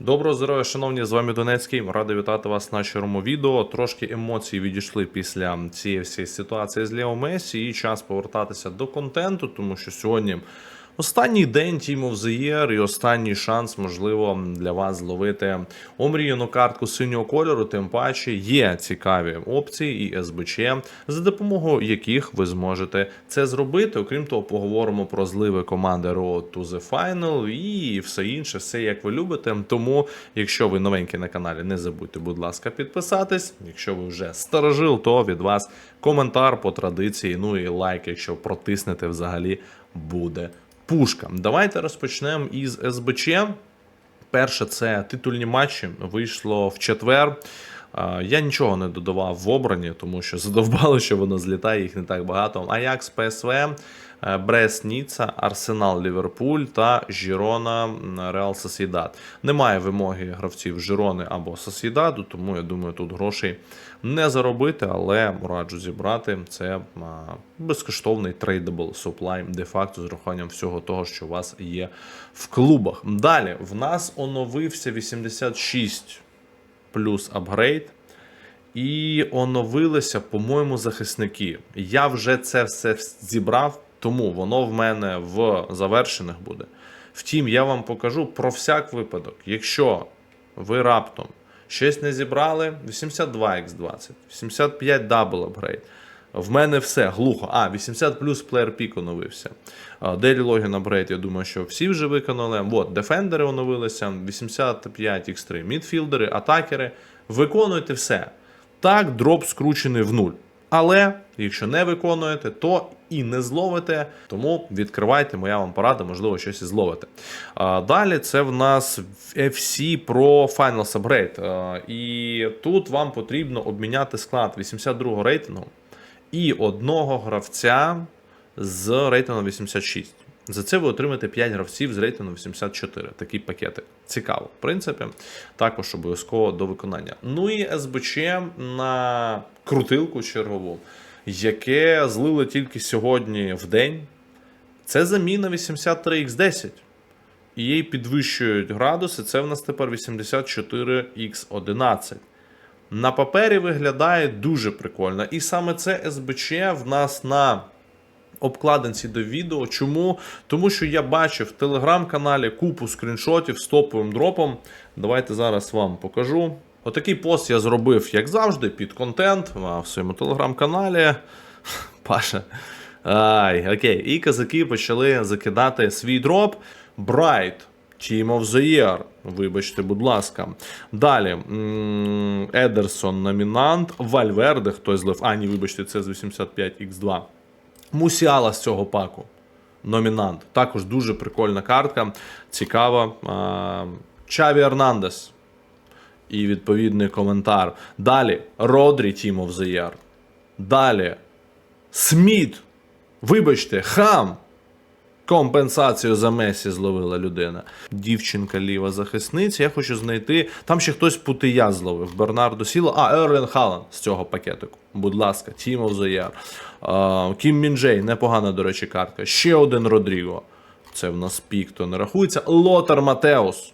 Доброго здоров'я, шановні, з вами Донецький. Радий вітати вас на нашому відео. Трошки емоцій відійшли після цієї всієї ситуації з Лео Месі, і час повертатися до контенту, тому що сьогодні останній день Team of the Year і останній шанс, можливо, для вас зловити омріяну картку синього кольору. Тим паче є цікаві опції і СБЧ, за допомогою яких ви зможете це зробити. Окрім того, поговоримо про зливи команди Road to the Final і все інше, все як ви любите. Тому, якщо ви новенькі на каналі, не забудьте, будь ласка, підписатись. Якщо ви вже старожил, то від вас коментар по традиції. Ну і лайк, якщо протиснете, взагалі буде пушка. Давайте розпочнемо із СБЧ. Перше, це титульні матчі. Вийшло в четвер. Я нічого не додавав в обрані, тому що задовбало, що воно злітає, їх не так багато. Аякс, ПСВ, е, Брест, Ніца, Арсенал, Ліверпуль та Жірона, Реал Сосідат. Немає вимоги гравців Жирони або Сосідаду, тому я думаю, тут грошей не заробити, але раджу зібрати. Це безкоштовний трейдабл суплай, де-факто з урахуванням всього того, що у вас є в клубах. Далі в нас оновився 86 плюс апгрейд. І оновилися, по-моєму, захисники. Я вже це все зібрав, тому воно в мене в завершених буде. Втім, я вам покажу про всяк випадок. Якщо ви раптом щось не зібрали, 82x20, 85 дабл апгрейд. В мене все глухо. А, 80 плюс плеєр пік оновився. Daily Login апгрейд, я думаю, що всі вже виконали. От, дефендери оновилися, 85 x3, мідфілдери, атакери. Виконуйте все. Так, дроп скручений в нуль. Але якщо не виконуєте, то і не зловите. Тому відкривайте, моя вам порада, можливо, щось і зловите. Далі це в нас FC Pro Finals Upgrade. І тут вам потрібно обміняти склад 82 го рейтингу і одного гравця з рейтингом 86. За це ви отримаєте 5 гравців з рейтингом 84. Такий пакетик. Цікаво, в принципі, також обов'язково до виконання. Ну і СБЧ на крутилку чергову, яке злили тільки сьогодні в день. Це заміна 83x10. І їй підвищують градуси. Це в нас тепер 84x11. На папері виглядає дуже прикольно. І саме це СБЧ в нас на обкладинці до відео. Чому? Тому що я бачив в телеграм-каналі купу скріншотів з топовим дропом. Давайте зараз вам покажу. Отакий пост я зробив, як завжди, під контент в своєму телеграм-каналі. Паша. Ай, окей. І казаки почали закидати свій дроп. Bright. Team of the Year. Вибачте, будь ласка. Далі. Едерсон номінант. Вальверде, хтось злив. А, ні, вибачте, це з 85x2. Мусіала з цього паку. Номінант. Також дуже прикольна картка. Цікава. Чаві Ернандес. І відповідний коментар. Далі. Родрі Team of the Year. Далі. Сміт. Вибачте, хам. Компенсацію за Месі зловила людина. Дівчинка ліва захисниця. Я хочу знайти. Там ще хтось путия зловив. Бернардо Сіло. А, Ерлен Халан з цього пакетику. Будь ласка, Year. А, Кім Мінджей, непогана, до речі, картка. Ще один Родріго. Це в нас пік, то не рахується. Лотар Матеус.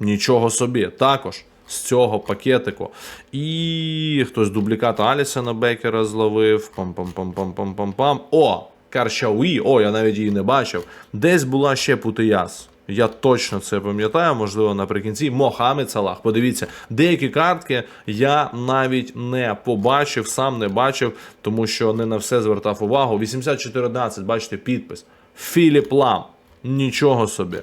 Нічого собі. Також з цього пакетику. І хтось дубліката Алісона Бекера зловив. Пам-пам-пам-пам-пам-пам-пам. О! Каршауї, о, я навіть її не бачив. Десь була ще Путияс. Я точно це пам'ятаю, можливо, наприкінці. Мохамед Салах. Подивіться, деякі картки я навіть не побачив, сам не бачив, тому що не на все звертав увагу. 8411, бачите, підпис. Філіп Лам. Нічого собі.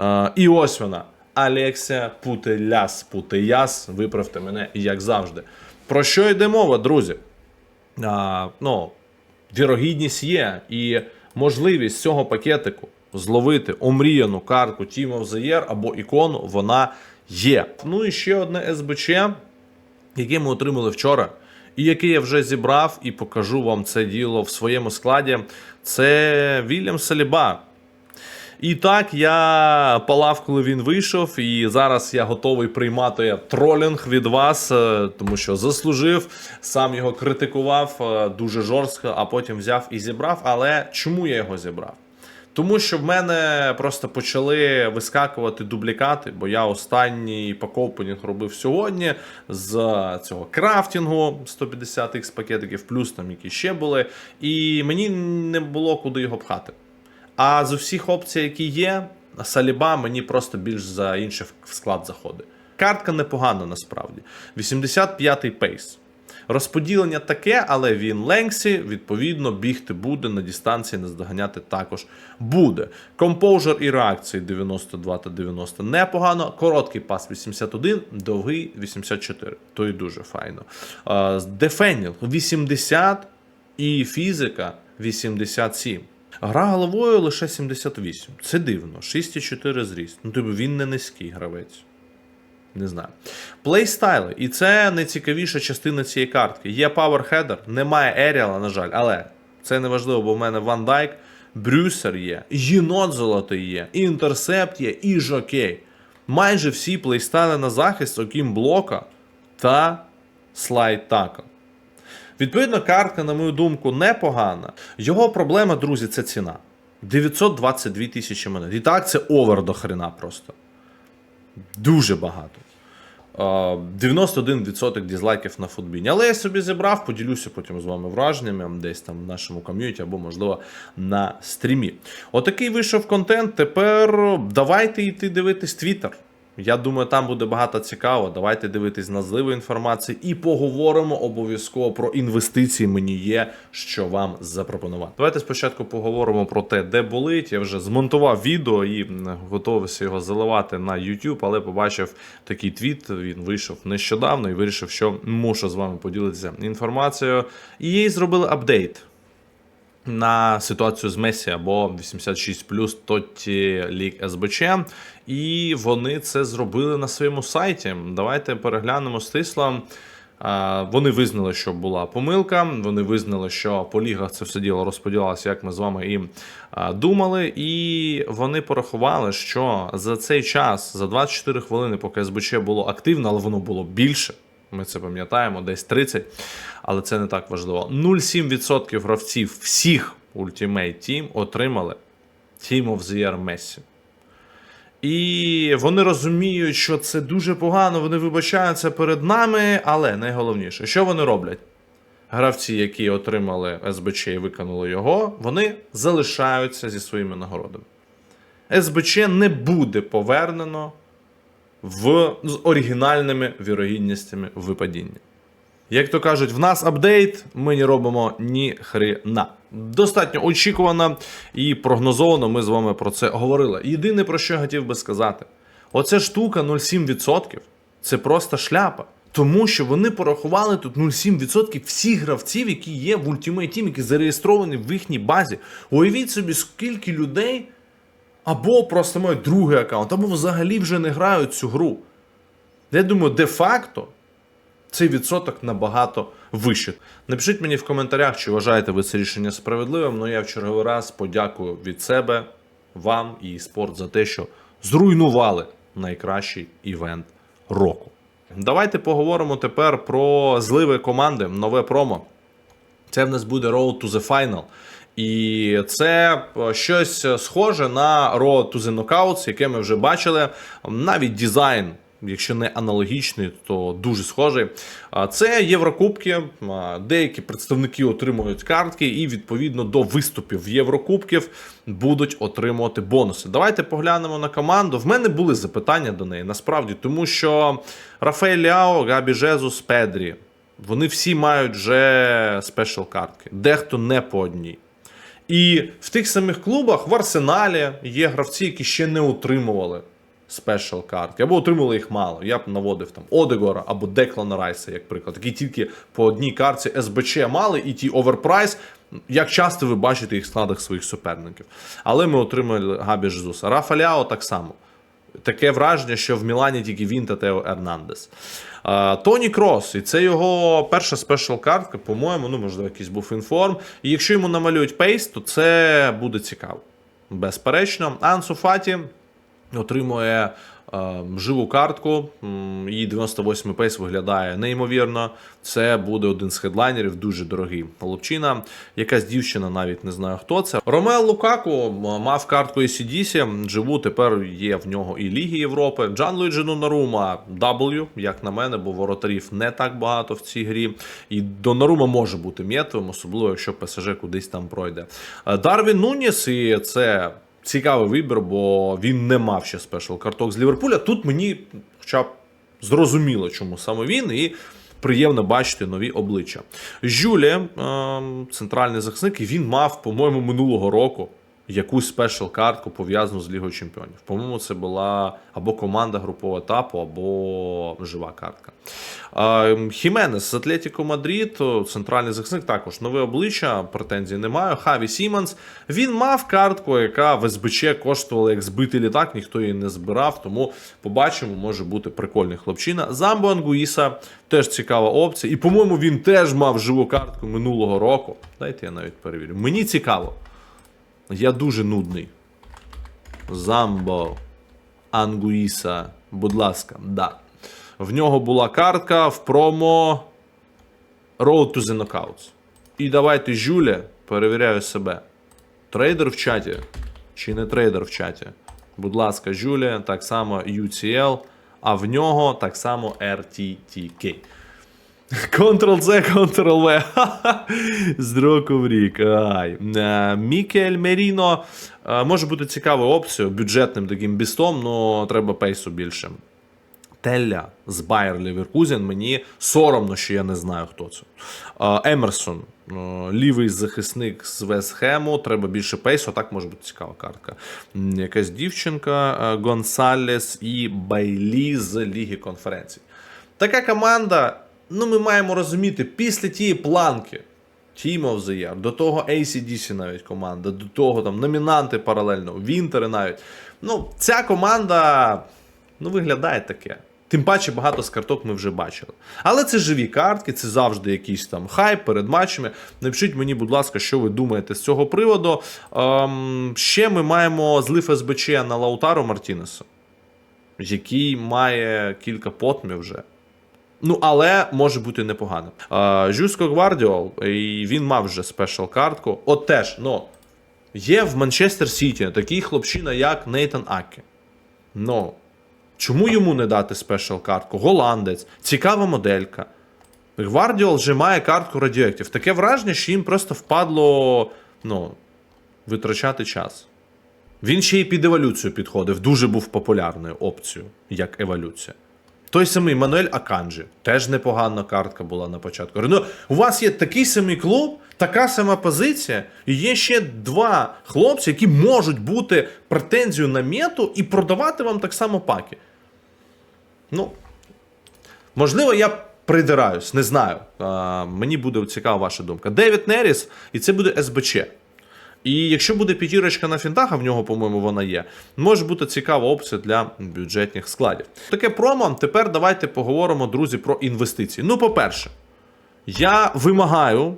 Е, і ось вона. Алексія Путеляс. Путеяс, виправте мене, як завжди. Про що йде мова, друзі? А, ну, вірогідність є, і можливість цього пакетику зловити омріяну картку Team of the Year або ікону, вона є. Ну і ще одне СБЧ, яке ми отримали вчора, і яке я вже зібрав і покажу вам це діло в своєму складі. Це Вільям Саліба. І так я палав, коли він вийшов, і зараз я готовий приймати тролінг від вас, е, тому що заслужив, сам його критикував е, дуже жорстко, а потім взяв і зібрав. Але чому я його зібрав? Тому що в мене просто почали вискакувати дублікати, бо я останній пакопенінг робив сьогодні з цього крафтінгу 150х пакетиків, плюс там які ще були. І мені не було куди його пхати. А з усіх опцій, які є, Саліба мені просто більш за інший склад заходить. Картка непогана насправді. 85-й пейс. Розподілення таке, але він ленгсі, відповідно, бігти буде на дистанції, наздоганяти також буде. Композер і реакції 92 та 90 непогано. Короткий пас 81, довгий 84. То і дуже файно. Дефенінг 80 і фізика 87. Гра головою лише 78. Це дивно. 6,4 зріст. Ну, тобі він не низький гравець. Не знаю. Плейстайли. І це найцікавіша частина цієї картки. Є паверхедер, немає Еріала, на жаль, але це не важливо, бо в мене Ван Дайк, Брюсер є, Єнот Золотий є, Інтерсепт є і Жокей. Майже всі плейстайли на захист, окрім блока та слайд такл. Відповідно, картка, на мою думку, непогана. Його проблема, друзі, це ціна. 922 тисячі монет. І так, це овер до хрена просто. Дуже багато. Е, 91% дізлайків на футбіні. Але я собі зібрав, поділюся потім з вами враженнями десь там в нашому ком'юніті або, можливо, на стрімі. Отакий вийшов контент. Тепер давайте йти дивитись Твіттер. Я думаю, там буде багато цікаво. Давайте дивитись назливу інформацію і поговоримо обов'язково про інвестиції. Мені є що вам запропонувати. Давайте спочатку поговоримо про те, де болить. Я вже змонтував відео і готувався його заливати на YouTube, але побачив такий твіт. Він вийшов нещодавно і вирішив, що мушу з вами поділитися інформацією. І їй зробили апдейт на ситуацію з Месі або 86 Тоті Ліг СБЧ, і вони це зробили на своєму сайті. Давайте переглянемо стисло. Вони визнали, що була помилка. Вони визнали, що по лігах це все діло розподілялося, як ми з вами і думали. І вони порахували, що за цей час, за 24 хвилини, поки СБЧ було активно, але воно було більше. Ми це пам'ятаємо, десь 30, але це не так важливо. 0,7% гравців всіх Ultimate Team отримали Team of the Year Messi. І вони розуміють, що це дуже погано, вони вибачаються перед нами, але найголовніше, що вони роблять? Гравці, які отримали СБЧ і виконали його, вони залишаються зі своїми нагородами. СБЧ не буде повернено в, з оригінальними вірогідностями випадіння. Як то кажуть, в нас апдейт, ми не робимо ні хрена. Достатньо очікувано і прогнозовано. Ми з вами про це говорили. Єдине про що я хотів би сказати: оця штука 0,7% це просто шляпа. Тому що вони порахували тут 0,7% всіх гравців, які є в Ultimate Team, які зареєстровані в їхній базі. Уявіть собі, скільки людей або просто мають другий аккаунт, або взагалі вже не грають цю гру. Я думаю, де-факто цей відсоток набагато вищий. Напишіть мені в коментарях, чи вважаєте ви це рішення справедливим. Ну я в черговий раз подякую від себе, вам і спорт за те, що зруйнували найкращий івент року. Давайте поговоримо тепер про зливи команди, нове промо. Це в нас буде Road to the Final. І це е, щось схоже на Road to the Knockouts, яке ми вже бачили. Навіть дизайн, якщо не аналогічний, то дуже схожий. Це Єврокубки. Деякі представники отримують картки, і відповідно до виступів Єврокубків будуть отримувати бонуси. Давайте поглянемо на команду. В мене були запитання до неї насправді, тому що Рафаель Ляо, Габі Жезус, Педрі. Вони всі мають вже спешл картки, дехто не по одній. І в тих самих клубах в Арсеналі є гравці, які ще не отримували спешл картки, або отримали їх мало. Я б наводив там Одегора або Деклана Райса, як приклад, які тільки по одній картці СБЧ мали, і ті оверпрайс. Як часто ви бачите їх в складах своїх суперників. Але ми отримали Габі Жезуса. Рафа так само. Таке враження, що в Мілані тільки він та Тео Ернандес. Тоні Крос, і це його перша спешл картка, по-моєму, ну, можливо, якийсь був інформ. І якщо йому намалюють пейс, то це буде цікаво. Безперечно. Ансу Фаті отримує е, живу картку. Її 98 пейс виглядає неймовірно. Це буде один з хедлайнерів, дуже дорогий хлопчина. Якась дівчина, навіть не знаю хто це. Ромео Лукаку мав картку ACDC, живу тепер є в нього і Ліги Європи. Джан Луїджі Нарума W, як на мене, бо воротарів не так багато в цій грі. І Донарума може бути м'єтовим, особливо якщо ПСЖ кудись там пройде. Е, Дарвін Нуніс, і це цікавий вибір, бо він не мав ще спешл карток з Ліверпуля. Тут мені хоча б зрозуміло, чому саме він, і приємно бачити нові обличчя. Жюлі, ем, центральний захисник, він мав, по-моєму, минулого року. Якусь спешл картку пов'язану з Лігою Чемпіонів. По-моєму, це була або команда групового етапу, або жива картка. Е, Хіменес з Атлетіко Мадрид, центральний захисник, також нове обличчя, претензій немає. Хаві Сімонс. Він мав картку, яка в СБЧ коштувала як збитий літак, ніхто її не збирав, тому побачимо, може бути прикольний хлопчина. Замбо Ангуїса теж цікава опція. І, по-моєму, він теж мав живу картку минулого року. Дайте я навіть перевірю. Мені цікаво. Я дуже нудний. Замбо Ангуїса, будь ласка, да. В нього була картка в промо Road to the Knockouts. І давайте Жюля, перевіряю себе. Трейдер в чаті. Чи не трейдер в чаті? Будь ласка, Жюля, так само UCL, а в нього так само RTTK. Ctrl-C, Ctrl-V. З року в рік. Ай. Е, Мікель Меріно е, може бути цікавою опцією, бюджетним таким бістом, але треба пейсу більше. Телля з Байер Ліверкузен. Мені соромно, що я не знаю, хто це. Е, Емерсон, лівий захисник з Вестхему. Треба більше пейсу, так може бути цікава картка. Якась дівчинка, Гонсалес і Байлі з Ліги конференцій. Така команда, ну ми маємо розуміти, після тієї планки. Team of the Year, до того ACDC навіть команда, до того там номінанти паралельно, Вінтери навіть. Ну, ця команда ну, виглядає таке. Тим паче багато з карток ми вже бачили. Але це живі картки, це завжди якийсь там хайп перед матчами. Напишіть мені, будь ласка, що ви думаєте з цього приводу. Ем, ще ми маємо злив СБЧ на Лаутару Мартінеса, який має кілька потмів вже. Ну, але може бути непогано. Жюско Гвардіол, і він мав вже спешл картку. От теж, ну, є в Манчестер Сіті такий хлопчина, як Нейтан Акі. Ну, чому йому не дати спешл картку? Голландець, цікава моделька. Гвардіол вже має картку радіоактив. Таке враження, що їм просто впадло ну, витрачати час. Він ще й під еволюцію підходив, дуже був популярною опцією, як еволюція. Той самий Мануель Аканджі, теж непогана картка була на початку. Ну, у вас є такий самий клуб, така сама позиція, і є ще два хлопці, які можуть бути претензією на мету і продавати вам так само паки. Ну, можливо, я придираюсь, не знаю. А, мені буде цікава ваша думка. Девід Неріс, і це буде СБЧ. І якщо буде п'ятірочка на фінтах, а в нього, по-моєму, вона є, може бути цікава опція для бюджетних складів. Таке промо. Тепер давайте поговоримо, друзі, про інвестиції. Ну, по-перше, я вимагаю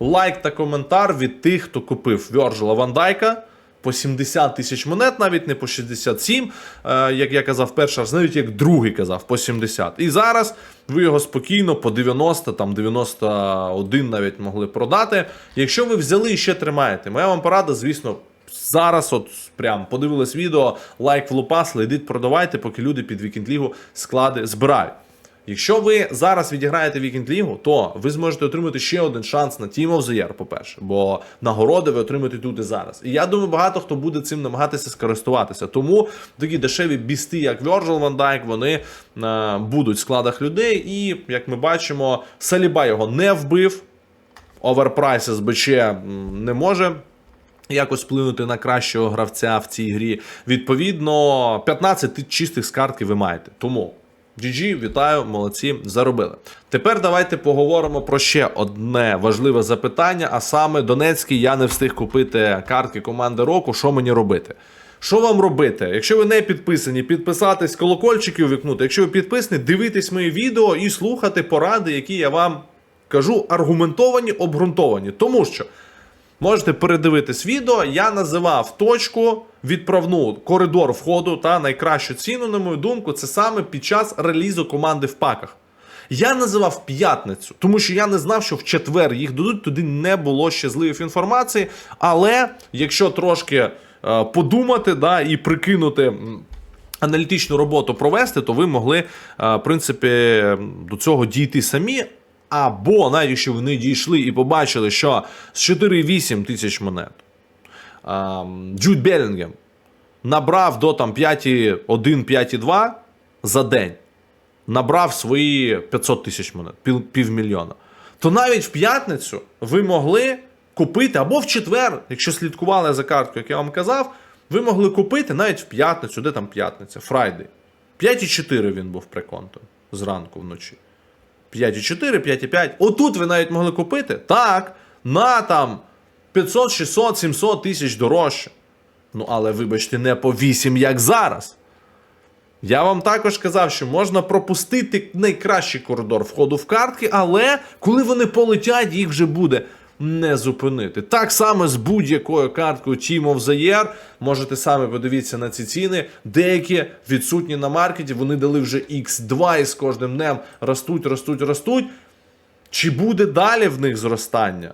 лайк та коментар від тих, хто купив Вьорджела Ван Дайка по 70 тисяч монет, навіть не по 67, е, як я казав перший раз, навіть як другий казав, по 70. І зараз ви його спокійно по 90, там 91 навіть могли продати. Якщо ви взяли і ще тримаєте, моя вам порада, звісно. Зараз, от прям подивились відео, лайк влупасли, йдіть продавайте, поки люди під Вікінд Лігу склади збирають. Якщо ви зараз відіграєте Вікінд Лігу, то ви зможете отримати ще один шанс на Team of the Year, по-перше, бо нагороди ви отримаєте тут і зараз. І я думаю, багато хто буде цим намагатися скористуватися. Тому такі дешеві бісти, як Virgil van Dijk, вони е, будуть в складах людей. І як ми бачимо, Саліба його не вбив. Оверпрайс СБЧ не може якось вплинути на кращого гравця в цій грі. Відповідно, 15 чистих з картки ви маєте. Тому GG, вітаю, молодці, заробили. Тепер давайте поговоримо про ще одне важливе запитання, а саме Донецький я не встиг купити картки команди року. Що мені робити? Що вам робити? Якщо ви не підписані, підписатись, колокольчики увікнути. Якщо ви підписані, дивитись мої відео і слухати поради, які я вам кажу, аргументовані, обґрунтовані. Тому що Можете передивитись відео. Я називав точку відправну коридор входу та найкращу ціну, на мою думку, це саме під час релізу команди в паках. Я називав п'ятницю, тому що я не знав, що в четвер їх дадуть, туди не було ще зливів інформації. Але якщо трошки е, подумати да, і прикинути. Аналітичну роботу провести, то ви могли, е, в принципі, до цього дійти самі. Або навіть якщо ви не дійшли і побачили, що з 4,8 тисяч монет Джуд Белінгем набрав до там 5,1, 5,2 за день набрав свої 500 тисяч монет, пів, півмільйона. То навіть в п'ятницю ви могли купити, або в четвер, якщо слідкували за карткою, як я вам казав, ви могли купити навіть в п'ятницю, де там п'ятниця, Фрайдей. 5,4 він був приконто зранку вночі. 5,4, 5,5. Отут ви навіть могли купити. Так, на там 500, 600, 700 тисяч дорожче. Ну, але вибачте, не по 8, як зараз. Я вам також казав, що можна пропустити найкращий коридор входу в картки, але коли вони полетять, їх вже буде не зупинити. Так само з будь-якою карткою Team of the Year. Можете самі подивитися на ці ціни. Деякі відсутні на маркеті, вони дали вже X2 і з кожним днем ростуть, ростуть, ростуть. Чи буде далі в них зростання?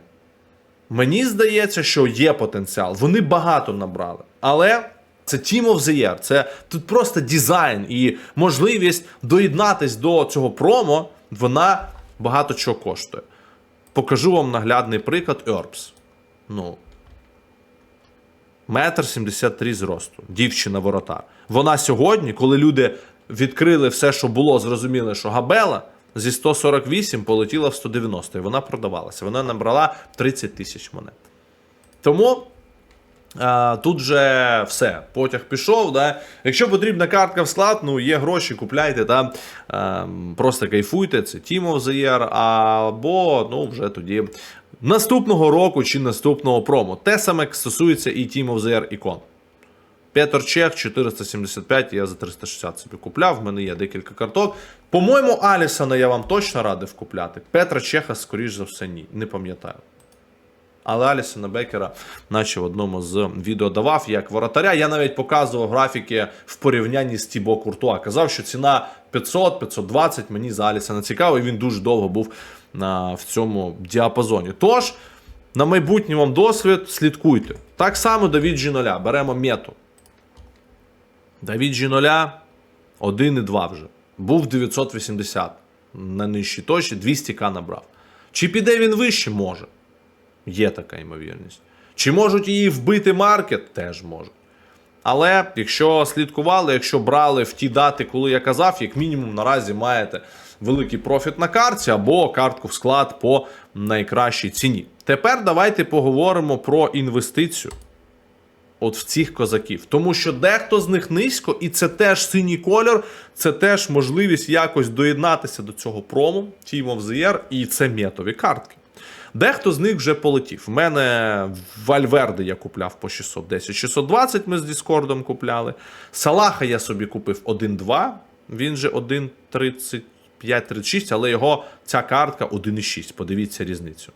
Мені здається, що є потенціал. Вони багато набрали. Але це Team of the Year. Це тут просто дизайн і можливість доєднатись до цього промо, вона багато чого коштує. Покажу вам наглядний приклад Herbs. Ну. Метр 73 зросту. Дівчина воротар. Вона сьогодні, коли люди відкрили все, що було, зрозуміли, що Габела зі 148 полетіла в 190 і вона продавалася. Вона набрала 30 тисяч монет. Тому тут же все, потяг пішов. Да? Якщо потрібна картка в склад, ну є гроші, купляйте та ем, просто кайфуйте. Це Team of the Year, або ну вже тоді наступного року чи наступного промо. Те саме стосується і Team of the Year ікон. Петр Чех 475, я за 360 собі купляв. В мене є декілька карток. По-моєму, Алісона я вам точно радив купляти. Петра Чеха, скоріш за все, ні. Не пам'ятаю. Але Алісона Бекера, наче в одному з відео давав як воротаря. Я навіть показував графіки в порівнянні з Тібо Куртуа. Казав, що ціна 500-520 мені за Алісона цікаво, і він дуже довго був на, в цьому діапазоні. Тож, на майбутній вам досвід слідкуйте. Так само Давід G0. Беремо мету. Давід G0 1,2 вже. Був 980 на нижчій точці, 200к набрав. Чи піде він вище? Може. Є така ймовірність. Чи можуть її вбити маркет? Теж можуть. Але якщо слідкували, якщо брали в ті дати, коли я казав, як мінімум наразі маєте великий профіт на картці або картку в склад по найкращій ціні. Тепер давайте поговоримо про інвестицію от в цих козаків. Тому що дехто з них низько, і це теж синій кольор, це теж можливість якось доєднатися до цього прому Team of the Year, і це метові картки. Дехто з них вже полетів. У мене Вальверде я купляв по 610-620, ми з Діскордом купляли. Салаха я собі купив 1.2, він же 1.35-36, але його ця картка 1.6. Подивіться різницю.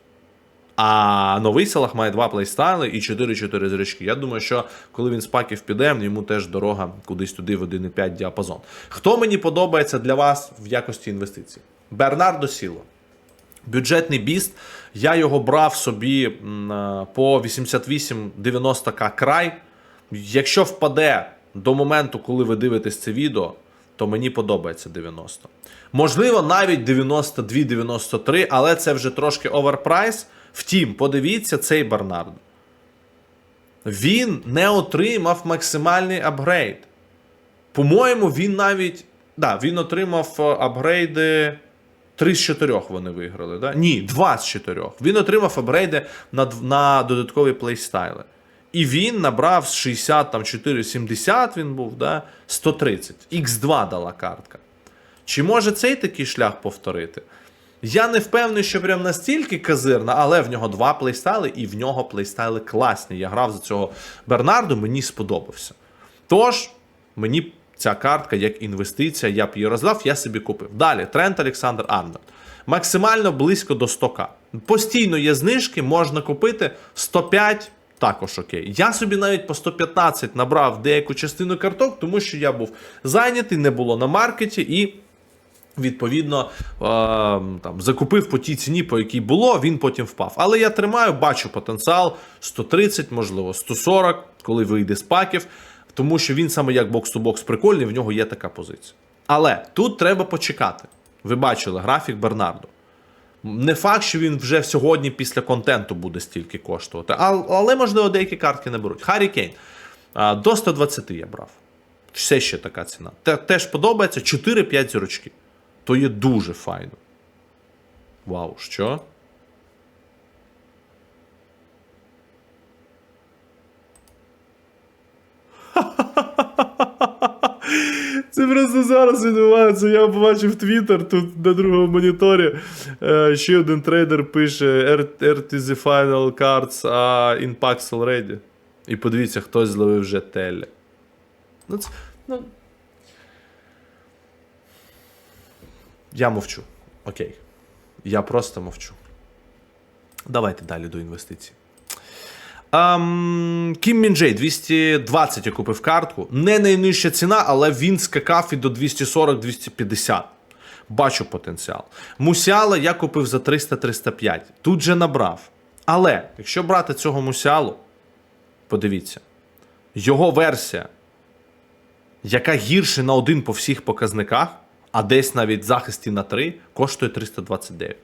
А новий Салах має два плейстайли і 4-4 зрачки. Я думаю, що коли він з паків піде, йому теж дорога кудись туди в 1,5 діапазон. Хто мені подобається для вас в якості інвестицій? Бернардо Сіло. Бюджетний біст. Я його брав собі е, по 88-90к край. Якщо впаде до моменту, коли ви дивитесь це відео, то мені подобається 90. Можливо, навіть 92-93, але це вже трошки оверпрайс. Втім, подивіться цей Бернардо. Він не отримав максимальний апгрейд. По-моєму, він навіть. Да, він отримав е, апгрейди. 3 з 4 вони виграли. Да? Ні, 2 з 4. Він отримав апгрейди на, на додаткові плейстайли. І він набрав з 60, там 4, 70 він був, да? 130. Х2 дала картка. Чи може цей такий шлях повторити? Я не впевнений, що прям настільки казирна, але в нього два плейстайли, і в нього плейстайли класні. Я грав за цього Бернарду, мені сподобався. Тож, мені ця картка як інвестиція, я б її роздав, я собі купив. Далі, Трент Олександр Арнольд. максимально близько до 100к. Постійно є знижки, можна купити 105. Також окей. Я собі навіть по 115 набрав деяку частину карток, тому що я був зайнятий, не було на маркеті і. Відповідно, е, там закупив по тій ціні, по якій було, він потім впав. Але я тримаю, бачу потенціал 130, можливо, 140, коли вийде з паків, тому що він саме як бокс-то-бокс прикольний, в нього є така позиція. Але тут треба почекати. Ви бачили графік Бернарду. Не факт, що він вже сьогодні після контенту буде стільки коштувати, але, можливо, деякі картки не беруть. Харі Кейн. До 120 я брав. Все ще така ціна. Теж подобається 4-5 зірочки. То є дуже файно. Вау, що? Це просто зараз відбувається. Я побачив твіттер тут на другому моніторі. Е, ще один трейдер пише RT the final cards а in Pax already. І подивіться, хтось зловив вже теле. Ну, це, ну... Я мовчу. Окей. Я просто мовчу. Давайте далі до інвестицій. Кім Мінджей 220 я купив картку. Не найнижча ціна, але він скакав і до 240-250. Бачу потенціал. Мусіала я купив за 300-305. Тут же набрав. Але якщо брати цього мусіалу, подивіться, його версія, яка гірше на один по всіх показниках, а десь навіть захисті на 3, коштує 329.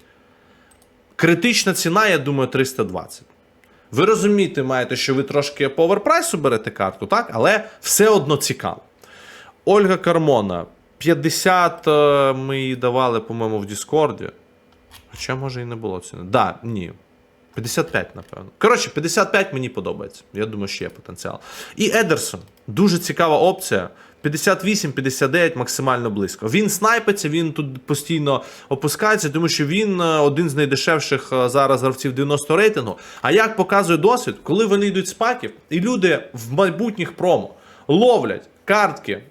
Критична ціна, я думаю, 320. Ви розумієте, маєте, що ви трошки по оверпрайсу берете картку, так? Але все одно цікаво. Ольга Кармона. 50 е, ми їй давали, по-моєму, в Діскорді. Хоча, може, і не було ціни. Да, ні. 55, напевно. Коротше, 55 мені подобається. Я думаю, що є потенціал. І Едерсон. Дуже цікава опція. 58-59 максимально близько. Він снайпиться, він тут постійно опускається, тому що він е, один з найдешевших е, зараз гравців 90 рейтингу. А як показує досвід, коли вони йдуть з паків, і люди в майбутніх промо ловлять картки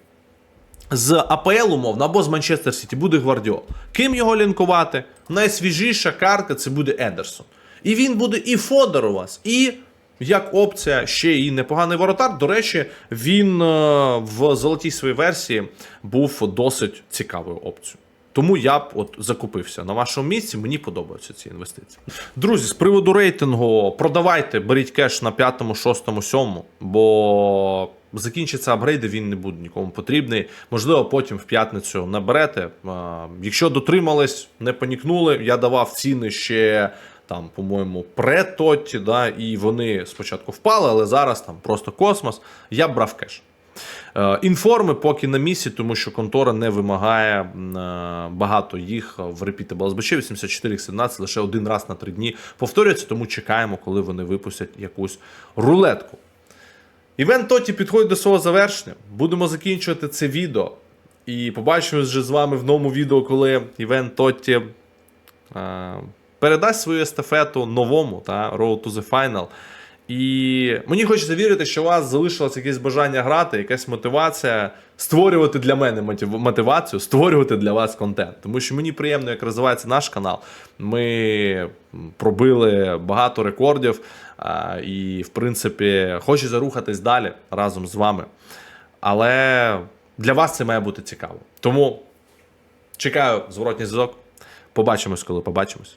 з АПЛ умовно або з Манчестер Сіті буде Гвардіол. Ким його лінкувати? Найсвіжіша картка це буде Едерсон. І він буде і Фодор у вас, і як опція ще і непоганий воротар. До речі, він е, в золотій своїй версії був досить цікавою опцією. Тому я б от закупився на вашому місці. Мені подобаються ці інвестиції. Друзі, з приводу рейтингу продавайте, беріть кеш на п'ятому, шостому, сьомому, бо закінчаться апгрейди, він не буде нікому потрібний. Можливо, потім в п'ятницю наберете. Якщо дотримались, не панікнули, я давав ціни ще. Там, по-моєму, пре-тотті, да, і вони спочатку впали, але зараз там просто космос. Я б брав кеш. Е, Інформи поки на місці, тому що контора не вимагає е, багато їх в Repeatable SBC 84X17 лише один раз на три дні повторюється, тому чекаємо, коли вони випустять якусь рулетку. Івент Тоті підходить до свого завершення. Будемо закінчувати це відео. І побачимось вже з вами в новому відео, коли Івент Тотті е, передасть свою естафету новому та Road to the Final. І мені хочеться вірити, що у вас залишилось якесь бажання грати, якась мотивація створювати для мене мотивацію, створювати для вас контент. Тому що мені приємно, як розвивається наш канал. Ми пробили багато рекордів, і, в принципі, хочу зарухатись далі разом з вами. Але для вас це має бути цікаво. Тому чекаю зворотній зв'язок. Побачимось, коли побачимось.